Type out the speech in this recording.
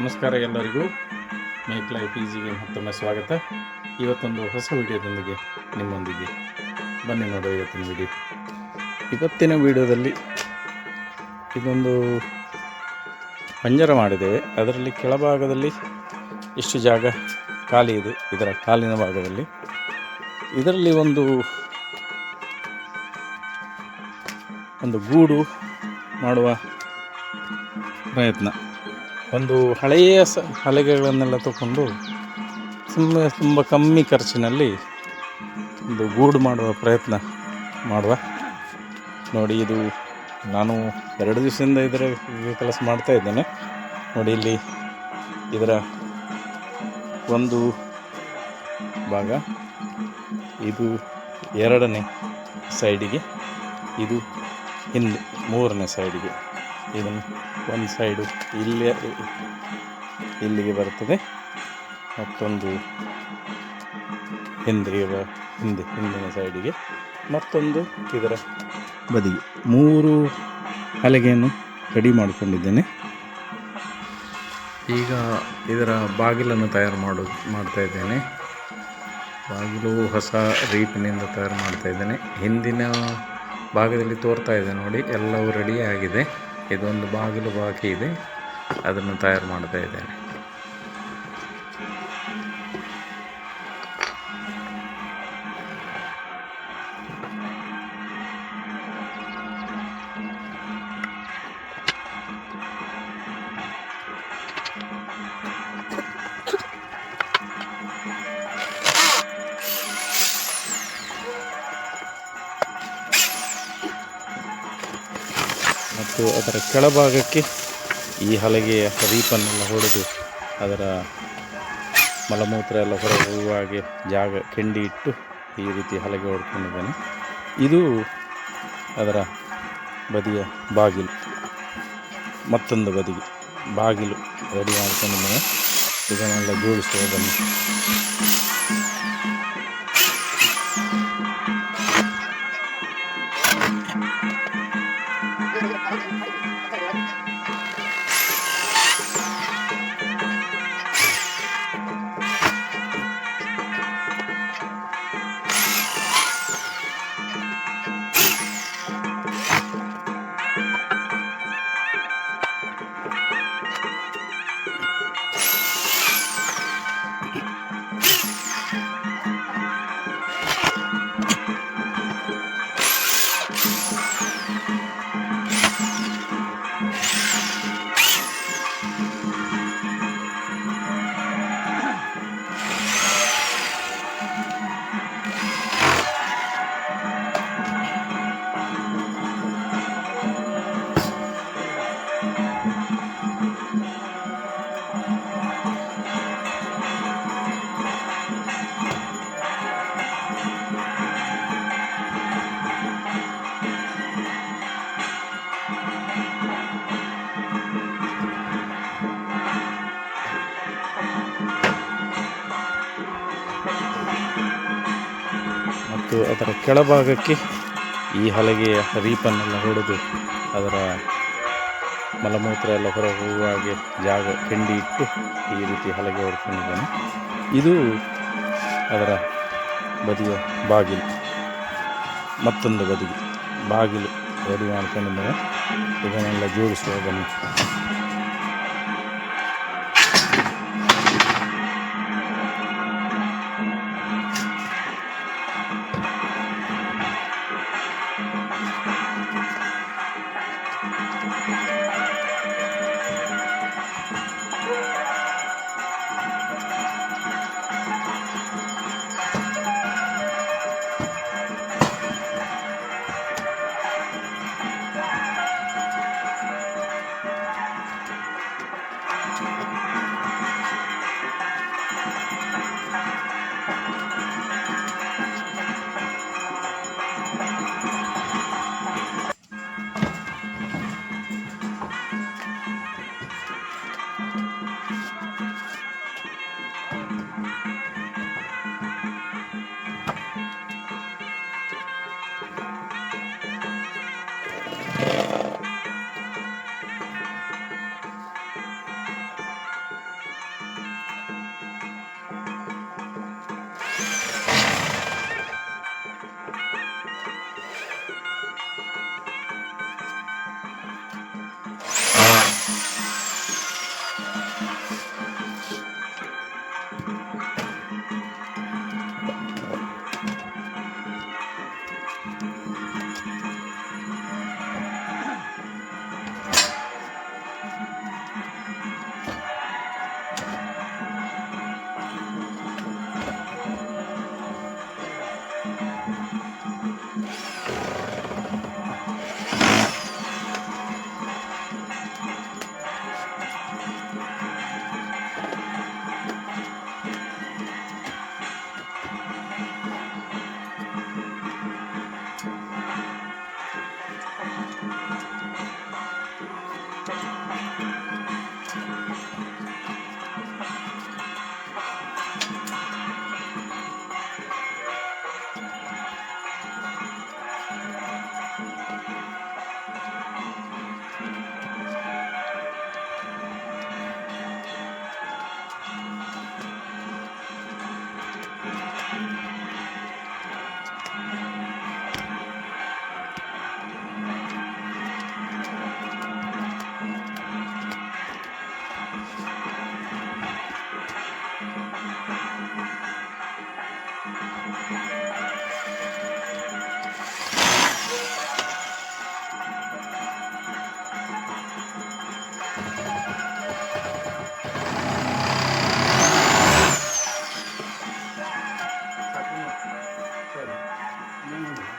ನಮಸ್ಕಾರ ಎಲ್ಲರಿಗೂ. Make life ಈಸಿಗೆ ಮತ್ತೊಮ್ಮೆ ಸ್ವಾಗತ. ಇವತ್ತೊಂದು ಹೊಸ ವಿಡಿಯೋದೊಂದಿಗೆ ನಿಮ್ಮೊಂದಿಗೆ ಬನ್ನಿ ನೋಡೋ ಇವತ್ತಿನ ವಿಡಿಯೋ. ಇವತ್ತಿನ ವಿಡಿಯೋದಲ್ಲಿ ಇದೊಂದು ಪಂಜರ ಮಾಡಿದ್ದೇವೆ. ಅದರಲ್ಲಿ ಕೆಳಭಾಗದಲ್ಲಿ ಇಷ್ಟು ಜಾಗ ಖಾಲಿ ಇದೆ. ಇದರ ಕಾಲಿನ ಭಾಗದಲ್ಲಿ. ಇದರಲ್ಲಿ ಒಂದು ಒಂದು ಗೂಡು ಮಾಡುವ ಪ್ರಯತ್ನ. ಒಂದು ಹಳೆಯ ಸ ಹಲಗೆಗಳನ್ನೆಲ್ಲ ತಗೊಂಡು ತುಂಬ ತುಂಬ ಕಮ್ಮಿ ಖರ್ಚಿನಲ್ಲಿ ಒಂದು ಗೂಡು ಮಾಡುವ ಪ್ರಯತ್ನ ಮಾಡುವ. ನೋಡಿ, ಇದು ನಾನು ಎರಡು ದಿವಸದಿಂದ ಇದರ ಕೆಲಸ ಮಾಡ್ತಾ ಇದ್ದೇನೆ. ನೋಡಿ, ಇಲ್ಲಿ ಇದರ ಒಂದು ಭಾಗ. ಇದು ಎರಡನೇ ಸೈಡಿಗೆ ಇದು ಹಿಂದೆ ಮೂರನೇ ಸೈಡಿಗೆ ಇದನ್ನು ಒಂದು ಸೈಡು ಇಲ್ಲಿ, ಇಲ್ಲಿಗೆ ಬರ್ತದೆ. ಮತ್ತೊಂದು ಹಿಂದಿಗೆ ಬ, ಹಿಂದೆ, ಹಿಂದಿನ ಸೈಡಿಗೆ ಮತ್ತೊಂದು ಇದರ ಬದಿಗೆ. ಮೂರು ಹಲಗೆಯನ್ನು ರೆಡಿ ಮಾಡಿಕೊಂಡಿದ್ದೇನೆ. ಈಗ ಇದರ ಬಾಗಿಲನ್ನು ತಯಾರು ಮಾಡು, ಮಾಡ್ತಾ ಇದ್ದೇನೆ. ಬಾಗಿಲು ಹೊಸ ರೀಪಿನಿಂದ ತಯಾರು ಮಾಡ್ತಾ ಇದ್ದೇನೆ. ಹಿಂದಿನ ಭಾಗದಲ್ಲಿ ತೋರ್ತಾ ಇದೆ ನೋಡಿ, ಎಲ್ಲವೂ ರೆಡಿಯಾಗಿದೆ ಇದೊಂದು ಬಾಗಿಲು ಬಾಕಿ ಇದೆ. ಅದನ್ನು ತಯಾರು ಮಾಡ್ತಾ ಇದ್ದೇನೆ. ಮತ್ತು ಅದರ ಕೆಳಭಾಗಕ್ಕೆ ಈ ಹಲಗೆಯ ರೀಪನ್ನೆಲ್ಲ ಹೊಡೆದು ಅದರ ಮಲಮೂತ್ರ ಎಲ್ಲ ಹೊರಗೆ ಹೋಗುವ ಹಾಗೆ ಜಾಗ, ಕೆಂಡಿ ಇಟ್ಟು ಈ ರೀತಿ ಹಲಗೆ ಹೊಡ್ಕೊಂಡಿದ್ದೇನೆ. ಇದು ಅದರ ಬದಿಯ ಬಾಗಿಲು, ಮತ್ತೊಂದು ಬದಿಗೆ ಬಾಗಿಲು ರೆಡಿ ಮಾಡ್ಕೊಂಡಿದ್ದೇನೆ. ಇದನ್ನೆಲ್ಲ ಜೋಡಿಸ್ತೇವೆ ಬನ್ನಿ ಮತ್ತು ಅದರ ಕೆಳಭಾಗಕ್ಕೆ ಈ ಹಲಗೆಯ ರೀಪನ್ನೆಲ್ಲ ಹೊಡೆದು ಅದರ ಮಲಮೂತ್ರ ಎಲ್ಲ ಹೊರ ಹೋಗುವ ಹಾಗೆ ಜಾಗ, ಕೆಂಡಿ ಇಟ್ಟು ಈ ರೀತಿ ಹಲಗೆ ಹೊಡ್ಕೊಂಡಿದ್ದೇನೆ. ಇದು ಅದರ ಬದಿಯ ಬಾಗಿಲು. ಮತ್ತೊಂದು ಬದಿಗೆ ಬಾಗಿಲು ರೆಡಿ ಮಾಡ್ಕೊಂಡಿದ್ದೇನೆ. ಇದನ್ನೆಲ್ಲ ಜೋಡಿಸುವುದನ್ನು Mm.